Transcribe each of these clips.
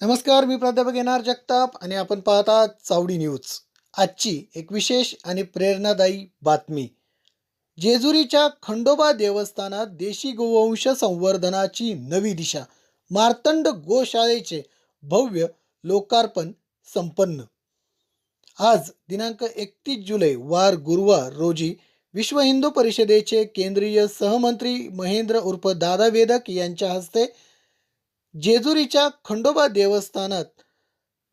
नमस्कार मी प्राध्यापक येणार जगताप आणि आपण पाहता चावडी न्यूज. आजची एक विशेष आणि प्रेरणादायी बातमी. जेजुरीच्या खंडोबा देवस्थानात देशी गोवंश संवर्धनाची नवी दिशा मार्तंड गोशाळेचे भव्य लोकार्पण संपन्न. आज दिनांक एकतीस जुलै वार गुरुवार रोजी विश्व हिंदू परिषदेचे केंद्रीय सहमंत्री महेंद्र उर्फ दादा वेदक यांच्या हस्ते जेजुरीच्या खंडोबा देवस्थानात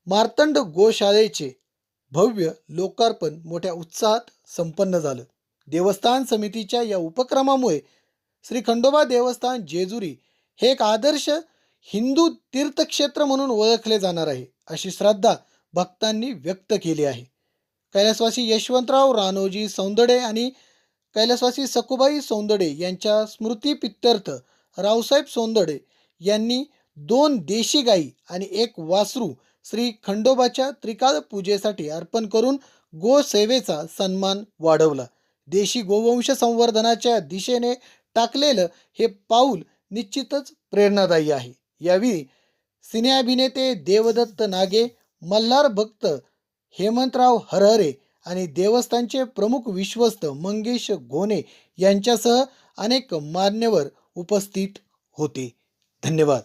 मार्तंड गोशाळेचे भव्य लोकार्पण मोठ्या उत्साहात संपन्न झालं. देवस्थान समितीच्या या उपक्रमामुळे श्री खंडोबा देवस्थान जेजुरी हे एक आदर्श हिंदू तीर्थक्षेत्र म्हणून ओळखले जाणार आहे अशी श्रद्धा भक्तांनी व्यक्त केली आहे. कैलासवासी यशवंतराव रानोजी सौंदडे आणि कैलासवासी सखुबाई सौंदडे यांच्या स्मृतीपित्यर्थ रावसाहेब सौंदडे यांनी दोन देशी गाई आणि एक वासरू श्री खंडोबाच्या त्रिकाळ पूजेसाठी अर्पण करून गोसेवेचा सन्मान वाढवला. देशी गोवंश संवर्धनाच्या दिशेने टाकलेलं हे पाऊल निश्चितच प्रेरणादायी आहे. यावेळी सिने अभिनेते देवदत्त नागे मल्हार भक्त हेमंतराव हरहरे आणि देवस्थानचे प्रमुख विश्वस्त मंगेश घोणे यांच्यासह अनेक मान्यवर उपस्थित होते. धन्यवाद.